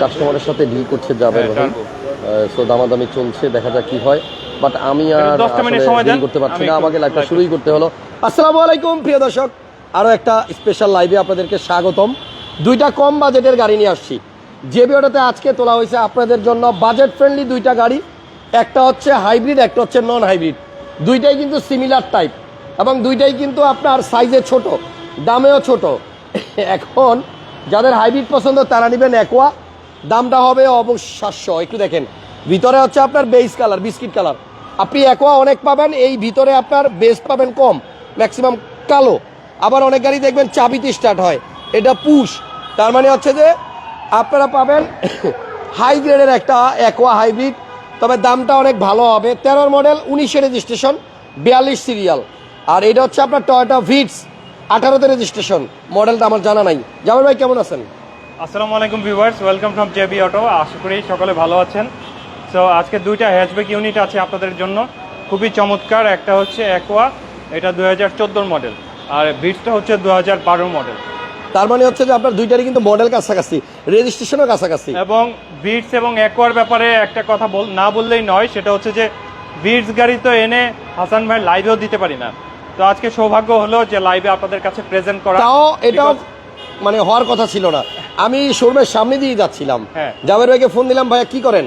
কাস্টমারের সাথে ডিল করছে যাবে হ্যাঁ, turbo। সো দামাদামি চলছে দেখা যাক কি হয়। বাট আমি আর একটু 10টা মিনিট সময় দেন, করতে পারছি না। আমাকে লাইভটা শুরুই করতে হলো। আসসালামু আলাইকুম প্রিয় দর্শক। আরও একটা স্পেশাল লাইভে আপনাদেরকে স্বাগতম। দুইটা কম বাজেটের গাড়ি নিয়ে আসছি। যে ভিডিওটাতে আজকে তোলা হয়েছে আপনাদের জন্য বাজেট ফ্রেন্ডলি দুইটা গাড়ি। একটা হচ্ছে হাইব্রিড একটা হচ্ছে নন হাইব্রিড দুইটাই কিন্তু সিমিলার টাইপ এবং দুইটাই কিন্তু আপনার সাইজে ছোট দামেও ছোট। এখন যাদের হাইব্রিড পছন্দ তারা নেবেন একোয়া দামটা হবে অবশ্য একটু দেখেন। ভিতরে হচ্ছে আপনার বেস কালার বিস্কিট কালার আপনি একোয়া অনেক পাবেন, এই ভিতরে আপনার বেস পাবেন কম ম্যাক্সিমাম কালো। আবার অনেক গাড়ি দেখবেন চাবিতে স্টার্ট হয়। এটা পুশ তার মানে হচ্ছে যে আপনারা পাবেন হাই গ্রেডের একটা একোয়া হাইব্রিড তবে দামটা অনেক ভালো হবে। তেরোর মডেল উনিশে রেজিস্ট্রেশন বিয়াল্লিশ সিরিয়াল আর এটা হচ্ছে আপনার টয়োটা ভিটস আঠারোতে রেজিস্ট্রেশন মডেলটা আমার জানা নাই। জামাল ভাই, কেমন আছেন? আসসালামু আলাইকুম viewers welcome from JB auto. আশা করি সকলে ভালো আছেন। সো আজকে দুইটা হ্যাচব্যাক ইউনিট আছে আপনাদের জন্য। খুবই চমৎকার একটা হচ্ছে অ্যাকোয়া এটা দু হাজার চোদ্দোর মডেল আর বিটসটা হচ্ছে দু হাজার মডেল তার মানে হচ্ছে যে আপনার দুইটারই কিন্তু মডেল কাছাকাছি রেজিস্ট্রেশনও কাছাকাছি। এবং বিটস এবং অ্যাকোয়ার ব্যাপারে একটা কথা বল না বললেই নয় সেটা হচ্ছে যে বিটস গাড়ি তো এনে হাসান ভাই লাইভেও দিতে পারি না। তো আজকে সৌভাগ্য হলো যে লাইভে আপনাদের কাছে প্রেজেন্ট করা তাও এটাও মানে হওয়ার কথা ছিল না। আমি শোরুমের সামনে দিয়ে যাচ্ছিলাম। হ্যাঁ। জাভের ভাইকে ফোন দিলাম ভাইয়া কি করেন?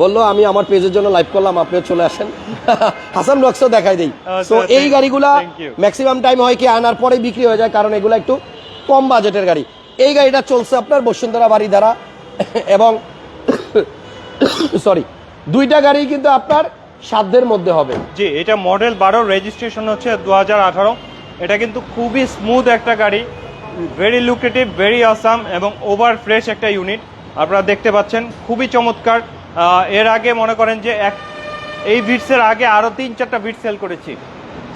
বলল আমি আমার পেজের জন্য লাইভ করলাম আপনিও চলে আসেন। হাসান ব্লগসও দেখাই দেই। আচ্ছা, তো এই গাড়িগুলা ম্যাক্সিমাম টাইম হয় কি আনার পরে বিক্রি হয়ে যায় কারণ এগুলো একটু কম বাজেটের গাড়ি। এই গাড়িটা চলছে আপনার বসুন্ধরা বাড়ি দ্বারা এবং সরি দুইটা গাড়ি কিন্তু আপনার সাধ্যের মধ্যে হবে। জি এটা মডেল বারো রেজিস্ট্রেশন হচ্ছে দু হাজার আঠারো। এটা কিন্তু খুবই স্মুথ একটা গাড়ি। ভেরি লুক্রেটিভ ভেরি আসাম এবং ওভার ফ্রেশ একটা ইউনিট আপনারা দেখতে পাচ্ছেন খুবই চমৎকার। এর আগে মনে করেন যে এক এই ভিটসের আগে আরও তিন চারটা ভিট সেল করেছি।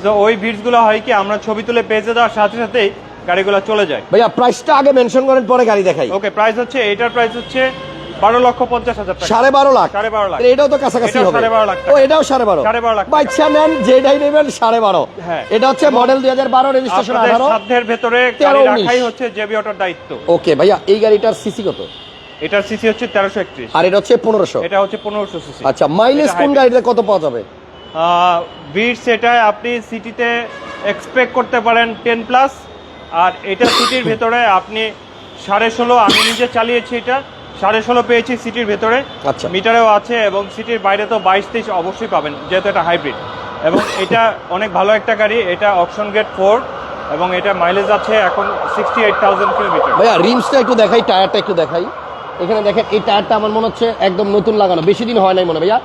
তো ওই ভিটসগুলো হয় কি আমরা ছবি তুলে পেজে দেওয়ার সাথে সাথেই গাড়িগুলো চলে যায়। ভাইয়া প্রাইসটা আগে মেনশন করেন পরে গাড়ি দেখাই। ওকে প্রাইস হচ্ছে এটার প্রাইস হচ্ছে বারো লক্ষ পঞ্চাশ হাজার সাড়ে বারো লাখ। সাড়ে বারো লাখ। এটাও তো কাছাকাছি হবে। সাড়ে বারো লাখ। ও এটাও সাড়ে বারো। সাড়ে বারো লাখ টাকা। বাচ্চা নেন যেটাই নেবেন সাড়ে বারো। হ্যাঁ। এটা হচ্ছে মডেল দুই হাজার বারো রেজিস্ট্রেশন আঠারো। সাধ্যের ভেতরে। রাখাই হচ্ছে জেবি অটোর দায়িত্ব। ওকে ভাইয়া এই গাড়িটার সিসি কত? এটার সিসি হচ্ছে তেরোশো একত্রিশ। আর এটা হচ্ছে পনেরোশো। এটা হচ্ছে পনেরোশো সিসি আচ্ছা মাইলেজ এটা কোন গাড়িতে কত পাওয়া যাবে? বিটস এটায় আপনি সিটিতে এক্সপেক্ট করতে পারেন টেন প্লাস আর এটা সিটির ভেতরে আপনি সাড়ে ষোলো আমি নিজে চালিয়েছি এটা। সাড়ে ষোলো পেয়েছি সিটির ভেতরে। আচ্ছা। মিটারেও আছে এবং সিটির বাইরে তো বাইশ তেইশ অবশ্যই পাবেন যেহেতু এটা হাইব্রিড এবং এটা অনেক ভালো একটা গাড়ি এটা অপশন গেট ফোর এবং এটা মাইলেজ আছে এখন সিক্সটি এইট থাউজেন্ড কিলোমিটার ভাইয়া রিমসটা একটু দেখাই টায়ারটা একটু দেখাই। এখানে দেখেন এই টায়ারটা আমার মনে হচ্ছে একদম নতুন লাগানো বেশি দিন হয় নাই মনে হয় ভাইয়া।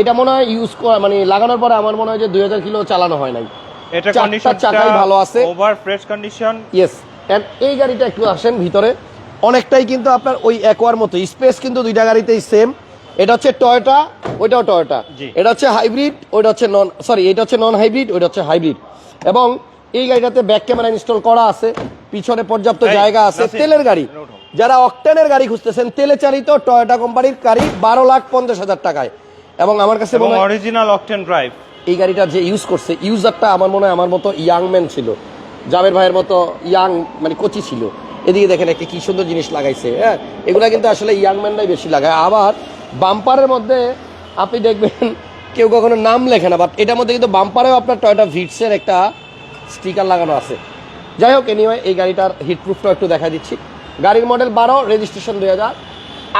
এটা মনে হয় ইউজ করা মানে লাগানোর পরে আমার মনে হয় যে দুই হাজার কিলো চালানো হয় নাই। এটা কন্ডিশন চাকাই ভালো আছে। Over fresh condition yes and এই গাড়িটা একটু আসেন ভিতরে। অনেকটাই কিন্তু আপনার ওই একোয়ার মতো। স্পেস কিন্তু দুইটা গাড়িতেই সেম এটা হচ্ছে টয়োটা ওইটাও টয়োটা। এটা হচ্ছে হাইব্রিড ওইটা হচ্ছে নন সরি এটা হচ্ছে নন হাইব্রিড ওইটা হচ্ছে হাইব্রিড এবং এই গাড়িটাতে ব্যাক ক্যামেরা ইনস্টল করা আছে। পিছনে পর্যাপ্ত জায়গা আছে। তেলের গাড়ি। যারা অকটেনের গাড়ি খুঁজতেছেন তেলে চালিত টয়োটা কোম্পানির গাড়ি বারো লাখ পঞ্চাশ হাজার টাকায়। এবং আমার কাছে মনে অরিজিনাল অকটেন ড্রাইভ এই গাড়িটা যে ইউজ করছে ইউজারটা আমার মনে হয় আমার মতো ইয়াং ম্যান ছিল। জাবের ভাইয়ের মতো ইয়াং মানে কোচি ছিল। এদিকে দেখেন একটা কি সুন্দর জিনিস লাগাইছে হ্যাঁ? এগুলো কিন্তু আসলে ইয়াং ম্যানরাই বেশি লাগায়। আবার বাম্পারের মধ্যে আপনি দেখবেন কেউ কখনো নাম লেখে না বাট এটার মধ্যে কিন্তু বাম্পারেও আপনার টয়টা ভিটসের একটা স্টিকার লাগানো আছে। যাই হোক এনিওয়ে এই গাড়িটার হিট প্রুফটা একটু দেখা দিচ্ছি। গাড়ির মডেল বারো রেজিস্ট্রেশন দুই হাজার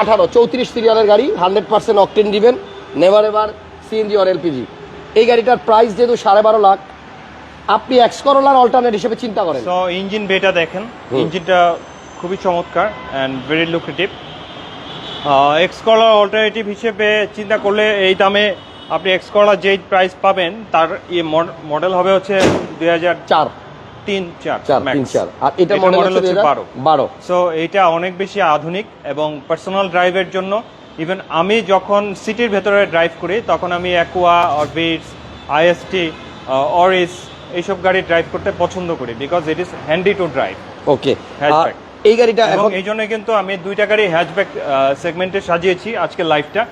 আঠারো। চৌত্রিশ সিরিয়ালের গাড়ি হান্ড্রেড পার্সেন্ট অকটেন দিবেন নেভার এবার সিএনজি অর এলপিজি এই গাড়িটার প্রাইস যেহেতু সাড়ে বারো লাখ আপনি এক্স করোলার অল্টারনেট হিসেবে চিন্তা করেন। সো ইঞ্জিন বেটা দেখেন। ইঞ্জিনটা খুবই চমৎকার অ্যান্ড ভেরি লুক্রেটিভ এক্স কলার অল্টারনেটিভ হিসেবে চিন্তা করলে এই দামে আপনি এক্স কলার যেই প্রাইস পাবেন তার ইয়ে মডেল হবে হচ্ছে দুই হাজার চার। তিন চার। তিন চার। আর এটা মডেল হচ্ছে হচ্ছে বারো। বারো। সো এটা অনেক বেশি আধুনিক এবং পার্সোনাল ড্রাইভের জন্য। ইভেন আমি যখন সিটির ভেতরে ড্রাইভ করি তখন আমি অ্যাকোয়া অরবিটস আইএসটি অরিস এইসব গাড়ি ড্রাইভ করতে পছন্দ করি because it is handy to drive okay. এই গাড়িটা এবং এই জন্য কিন্তু আমি দুইটা গাড়ি হ্যাচব্যাক সেগমেন্টে সাজিয়েছি আজকে লাইভটা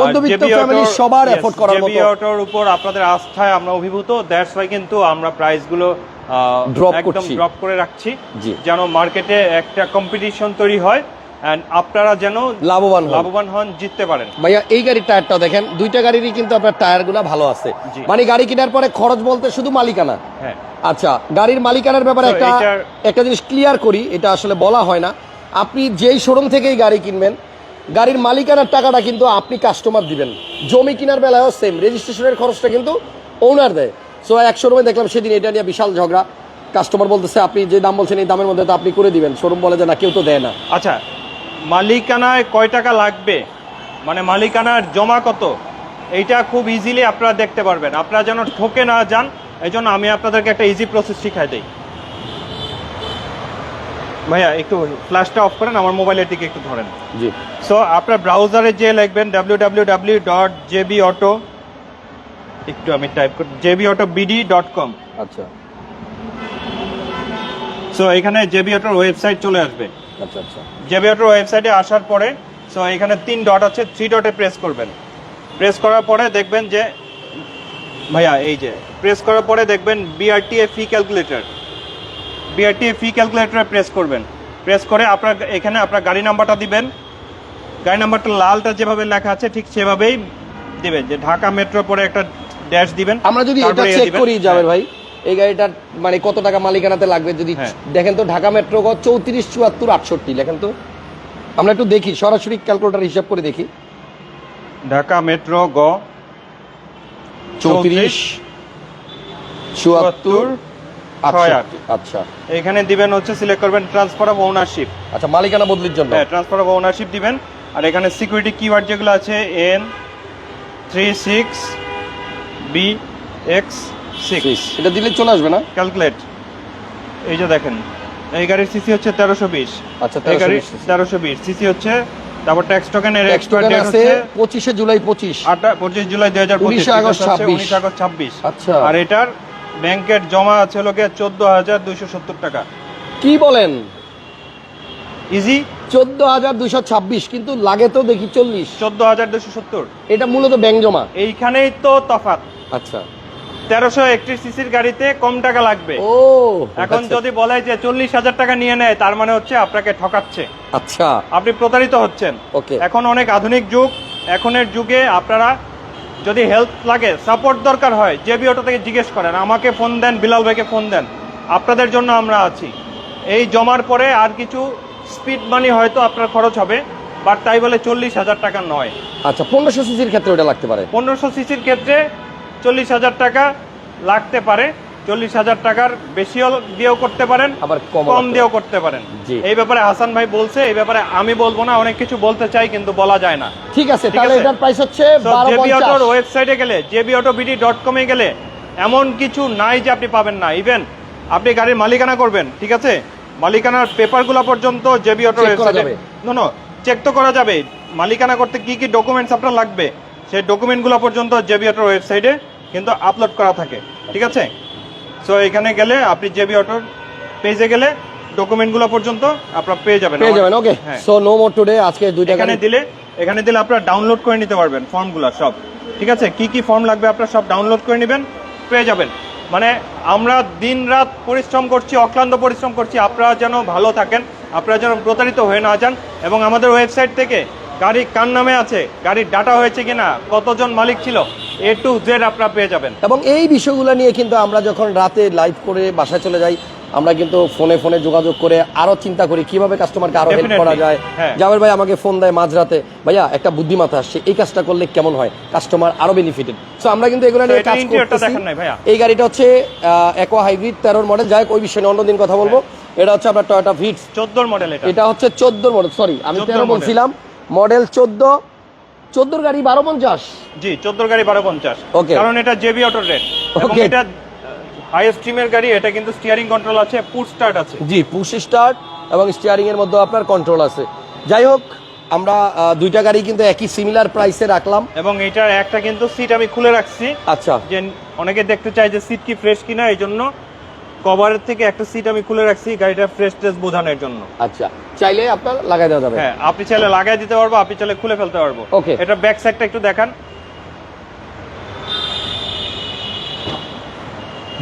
মধ্যবিত্ত family সবার করার মতো। অটোর উপর আপনাদের আস্থায় আমরা অভিভূত। দ্যাটস ওয়াই কিন্তু আমরা প্রাইসগুলো একদম করছি। ড্রপ করে রাখছি। যেন মার্কেটে একটা কম্পিটিশন তৈরি হয়। অ্যান্ড আপনারা যেন লাভবান লাভবান হন জিততে পারেন। ভাইয়া এই গাড়ির টায়ারটাও দেখেন দুইটা গাড়িরই কিন্তু আপনার টায়ারগুলো ভালো আছে। মানে গাড়ি কেনার পরে খরচ বলতে শুধু মালিকানা। হ্যাঁ। আচ্ছা গাড়ির মালিকানার ব্যাপারে একটা একটা জিনিস ক্লিয়ার করি এটা আসলে বলা হয় না। আপনি যেই শোরুম থেকেই গাড়ি কিনবেন গাড়ির মালিকানার টাকাটা কিন্তু আপনি কাস্টমার দিবেন। জমি কেনার বেলায়ও সেম রেজিস্ট্রেশনের খরচটা কিন্তু ওনার দেয়। সো এক শোরুমে দেখলাম সেদিন এটা নিয়ে বিশাল ঝগড়া। কাস্টমার বলতেছে আপনি যে দাম বলছেন এই দামের মধ্যে তো আপনি করে দিবেন। শোরুম বলে যে না কেউ তো দেয় না। আচ্ছা মালিকানায় কয় টাকা লাগবে? মানে মালিকানার জমা কত? এইটা খুব ইজিলি আপনারা দেখতে পারবেন। আপনারা যেন ঠকে না যান এই জন্য আমি আপনাদেরকে একটা ইজি প্রসেস শিখাই দিই। ভাইয়া একটু ফ্ল্যাশটা অফ করেন আমার মোবাইলের দিকে একটু ধরেন। জি। সো আপনার ব্রাউজারে যে লিখবেন W W W dot JB auto একটু আমি টাইপ করি JB auto BD dot com আচ্ছা। সো এখানে জেবি অটোর ওয়েবসাইট চলে আসবে। আচ্ছা আচ্ছা। জেবি অটোর ওয়েবসাইটে আসার পরে সো এখানে তিন ডট আছে থ্রি ডটে প্রেস করবেন। প্রেস করার পরে দেখবেন যে ভাইয়া এই যে প্রেস করার পরে দেখবেন BRTA fee calculator BRTA fee ক্যালকুলেটরে press করবেন। প্রেস করে আপনার এখানে আপনার গাড়ি নাম্বারটা দিবেন। গাড়ি নাম্বারটা লালটা যেভাবে লেখা আছে ঠিক সেভাবেই দিবেন। যে ঢাকা মেট্রো পরে একটা ড্যাশ দিবেন। আমরা যদি এটা চেক করি হ্যাঁ। ভাই। এই গাড়িটার মানে কত টাকা মালিকানাতে লাগবে যদি হ্যাঁ। দেখেন তো ঢাকা মেট্রো গ চৌত্রিশ চুয়াত্তর আটষট্টি লেখেন তো। আমরা একটু দেখি সরাসরি ক্যালকুলেটার হিসাব করে দেখি। ঢাকা মেট্রো গ চৌত্রিশ চুয়াত্তর। আচ্ছা। এখানে দিবেন হচ্ছে সিলেক্ট করবেন ট্রান্সফার অফ ওনারশিপ আচ্ছা মালিকানা বদলির জন্য। হ্যাঁ ট্রান্সফার অফ ওনারশিপ দিবেন। আর এখানে সিকিউরিটি কিওয়ার্ড যেগুলো আছে N three six B X six এটা দিলে চলে আসবে না? ক্যালকুলেট এই যে দেখেন এই গাড়ির সিসি হচ্ছে তেরোশো বিশ। আচ্ছা এই গাড়ির তেরোশো বিশ সিসি হচ্ছে তারপর ট্যাক্স টোকেনের এক্সপায়ার ডেট আছে হচ্ছে পঁচিশে জুলাই পঁচিশ। আটা পঁচিশ জুলাই দুই হাজার পঁচিশ 19 আগস্ট 26 উনিশ আগস্ট ছাব্বিশ। আচ্ছা। আর এটার ব্যাংকের জমা আছে লোকে চোদ্দ হাজার দুইশো সত্তর টাকা। কি বলেন? ইজি চোদ্দ হাজার দুইশো ছাব্বিশ কিন্তু লাগে তো দেখি চল্লিশ। চোদ্দ হাজার দুইশো সত্তর। এটা মূলত ব্যাংক জমা। এইখানেই তো তফাৎ। আচ্ছা। তেরোশো একত্রিশ সিসির গাড়িতে কম টাকা লাগবে। ও এখন আচ্ছা। যদি বলে যে চল্লিশ হাজার টাকা নিয়ে নেয় তার মানে হচ্ছে আপনাকে ঠকাচ্ছে। আচ্ছা। আপনি প্রতারিত হচ্ছেন। ওকে। এখন অনেক আধুনিক যুগ। এখনের যুগে আপনারা যদি হেল্প লাগে সাপোর্ট দরকার হয় জেবি অটো থেকে জিজ্ঞেস করেন আমাকে ফোন দেন বিলাল ভাইকে ফোন দেন আপনাদের জন্য আমরা আছি। এই জমার পরে আর কিছু স্পিড মানি হয়তো আপনার খরচ হবে বাট তাই বলে চল্লিশ হাজার টাকা নয়। আচ্ছা পনেরোশো সিসির ক্ষেত্রে ওটা লাগতে পারে। পনেরোশো সিসির ক্ষেত্রে চল্লিশ হাজার টাকা লাগতে পারে। চল্লিশ হাজার টাকার বেশিও দিয়েও করতে পারেন আবার কম দিয়েও করতে পারেন। এই ব্যাপারে হাসান ভাই বলছে এই ব্যাপারে আমি বলব না অনেক কিছু বলতে চাই কিন্তু বলা যায় না। ঠিক আছে তাহলে এটার প্রাইস হচ্ছে জেবি অটোর ওয়েবসাইটে গেলে জেবি অটো বিডি ডট কমে গেলে এমন কিছু নাই যে আপনি পাবেন না। ইভেন আপনি গাড়ির মালিকানা করবেন ঠিক আছে? মালিকানার পেপারগুলো পর্যন্ত জেবি অটোর ওয়েবসাইটে নো নো চেক তো করা যাবে। মালিকানা করতে কি কি ডকুমেন্টস আপনার লাগবে সেই ডকুমেন্টগুলো পর্যন্ত জেবি অটোর ওয়েবসাইটে কিন্তু আপলোড করা থাকে ঠিক আছে? সো এখানে গেলে আপনি জেবি অটোর পেজে গেলে ডকুমেন্টগুলো পর্যন্ত আপনারা পেয়ে যাবেন। পেয়ে যাবেন okay so no more today আজকে দুইটা এখানে দিলে এখানে দিলে আপনারা ডাউনলোড করে নিতে পারবেন ফর্মগুলো সব ঠিক আছে? কি কি ফর্ম লাগবে আপনারা সব ডাউনলোড করে নেবেন পেয়ে যাবেন। মানে আমরা দিন রাত পরিশ্রম করছি অক্লান্ত পরিশ্রম করছি আপনারা যেন ভালো থাকেন আপনারা যেন প্রতারিত হয়ে না যান এবং আমাদের ওয়েবসাইট থেকে গাড়ি কার নামে আছে গাড়ির ডাটা হয়েছে কিনা কতজন মালিক ছিল এ টু জেড আপনারা পেয়ে যাবেন। এবং এই বিষয়গুলো নিয়ে কিন্তু আমরা যখন রাতে লাইভ করে বাসায় চলে যাই আমরা কিন্তু ফোনে ফোনে যোগাযোগ করে আরও চিন্তা করি কীভাবে কাস্টমারকে আরও হেল্প করা যায়। হ্যাঁ। জাবের ভাই আমাকে ফোন দেয় মাঝরাতে ভাইয়া একটা বুদ্ধিমাতা আসছে এই কাজটা করলে কেমন হয়? কাস্টমার আরও বেনিফিটেড সো আমরা কিন্তু এগুলো নিয়ে কাজ করতেছি। এই গাড়িটা হচ্ছে একোয়া হাইব্রিড তেরোর মডেল যাই ওই বিষয়ে নিয়ে অন্যদিন কথা বলব। এটা হচ্ছে আপনার টয়োটা ভিটস চোদ্দোর মডেল এটা। এটা হচ্ছে চোদ্দোর মডেল সরি আমি 14 তেরো বলছিলাম। মডেল চোদ্দ। চোদ্দোর গাড়ি বারো পঞ্চাশ? জি চোদ্দোর গাড়ি বারো পঞ্চাশ। Okay. কারণ এটা জেবি অটোর রেট Okay. এটা হাই স্ট্রিমের গাড়ি এটা কিন্তু স্টিয়ারিং কন্ট্রোল আছে পুশ স্টার্ট আছে। জি পুশ স্টার্ট এবং স্টিয়ারিং এর মধ্যে আপনার কন্ট্রোল আছে। যাই হোক আমরা দুইটা গাড়ি কিন্তু একই সিমিলার প্রাইসে রাখলাম। এবং এটার একটা কিন্তু সিট আমি খুলে রাখছি। আচ্ছা। যে অনেকে দেখতে চায় যে সিট কি ফ্রেশ কিনা এই জন্য কভারের থেকে একটা সিট আমি খুলে রাখছি গাড়িটা ফ্রেশ ট্রেস বোঝানোর জন্য। আচ্ছা চাইলে আপনার লাগাই দেওয়া যাবে। হ্যাঁ আপনি চাইলে লাগাই দিতে পারব আপনি চাইলে খুলে ফেলতে পারব। Okay. এটা ব্যাক সাইডটা একটু দেখান।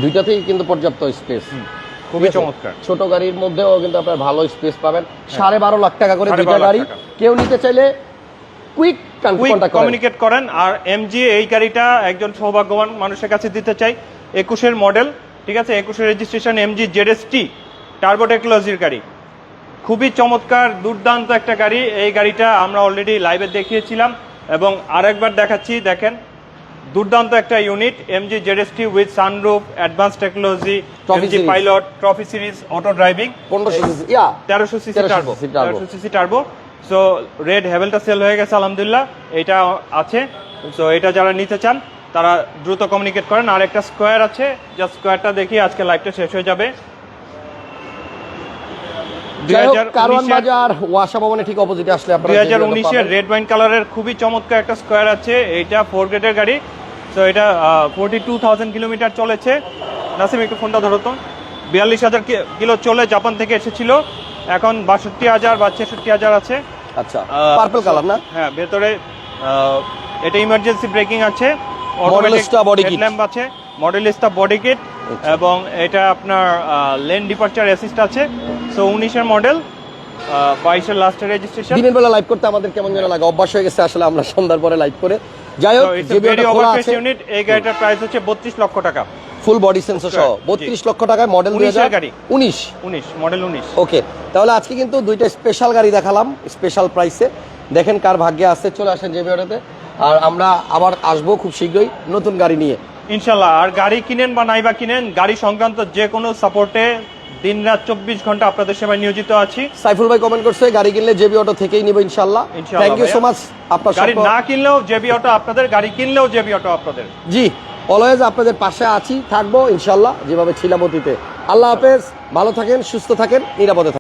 দুইটাতেই কিন্তু পর্যাপ্ত স্পেস খুবই চমৎকার। ছোট গাড়ির মধ্যেও কিন্তু আপনার ভালো স্পেস পাবেন। সাড়ে বারো লাখ টাকা করে দুইটা গাড়ি। কেউ নিতে চাইলে কুইক কমিউনিকেট করেন। আর এমজি এই গাড়িটা একজন সৌভাগ্যবান মানুষের কাছে দিতে চাই। একুশের মডেল ঠিক আছে একুশে রেজিস্ট্রেশন এমজি জেডএসটি টার্বো টেকনোলজির গাড়ি। খুবই চমৎকার দুর্দান্ত একটা গাড়ি। এই গাড়িটা আমরা অলরেডি লাইভে দেখিয়েছিলাম এবং আরেকবার দেখাচ্ছি দেখেন দুর্দান্ত একটা unit MG ZST with sunroof advance technology MG pilot trophy series auto driving তেরোশো সিসি 1300 টার্বো। তেরোশো সিসি টার্বো সো রেড হেভেলটা সেল হয়ে গেছে আলহামদুলিল্লাহ। এটা আছে। সো এটা যারা নিতে চান তারা দ্রুত কমিউনিকেট করেন। আর একটা স্কোয়ার আছে যা স্কোয়ারটা দেখি আজকে লাইভটা শেষ হয়ে যাবে। যাই হোক 2019 কারওয়ান এর- বাজার ওয়াসা ভবনে ঠিক অপোজিটে আসলে আপনারা দুই হাজার যে বিরোধ উনিশের পাবেন। রেড ওয়াইন কালারের খুবই চমৎকার একটা স্কোয়ার আছে। ফোর গ্রেডের গাড়ি। তো এটা ফোরটি টু থাউজেন্ড কিলোমিটার চলেছে। নাসিম একটু ফোনটা ধরো তো। বিয়াল্লিশ হাজার কিলো চলে জাপান থেকে এসেছিল। এখন বাষট্টি হাজার বা ছেষট্টি হাজার আছে। আচ্ছা পার্পল কালার না? হ্যাঁ ভেতরে এটা ইমার্জেন্সি ব্রেকিং আছে। Modelista body kit। ল্যাম্প আছে মডেলিস্টা বডি কিট। এবং এটা আপনার লেন ডিপার্চার অ্যাসিস্ট আছে সো উনিশের মডেল বাইশের লাস্টের রেজিস্ট্রেশন দিনের বেলা লাইভ করতে আমাদের কেমন যেন লাগে অভ্যাস হয়ে গেছে আসলে আমরা সন্ধ্যার পরে লাইভ করে যাই হোক ইউনিট এই গাড়িটার প্রাইস হচ্ছে বত্রিশ লক্ষ টাকা ফুল বডি সেন্সর সহ। বত্রিশ লক্ষ টাকায় মডেল দুই 19 গাড়ি। উনিশ উনিশ মডেল উনিশ ওকে তাহলে আজকে কিন্তু দুইটা স্পেশাল গাড়ি দেখালাম স্পেশাল প্রাইসে দেখেন কার ভাগ্যে আছে চলে আসেন ভিডিওতে আর আমরা আবার আসব খুব শীঘ্রই নতুন গাড়ি নিয়ে। ইনশাল্লাহ আর গাড়ি কিনেন বা নাই বা কিনেন গাড়ি সংক্রান্ত যে কোনো সাপোর্টে দিন রাত চব্বিশ ঘণ্টা আপনাদের সেবায় নিয়োজিত আছি। সাইফুল ভাই কমেন্ট করছে গাড়ি কিনলে জেবি অটো থেকেই নিব ইনশাল্লাহ। Thank you so. মাচ আপনার গাড়ি না কিনলেও জেবি অটো আপনাদের গাড়ি কিনলেও জেবি অটো আপনাদের। জি অলওয়েজ আপনাদের পাশে আছি থাকব ইনশাল্লাহ যেভাবে ছিলাম অতীতে। আল্লাহ হাফেজ ভালো থাকেন সুস্থ থাকেন নিরাপদে থাকেন।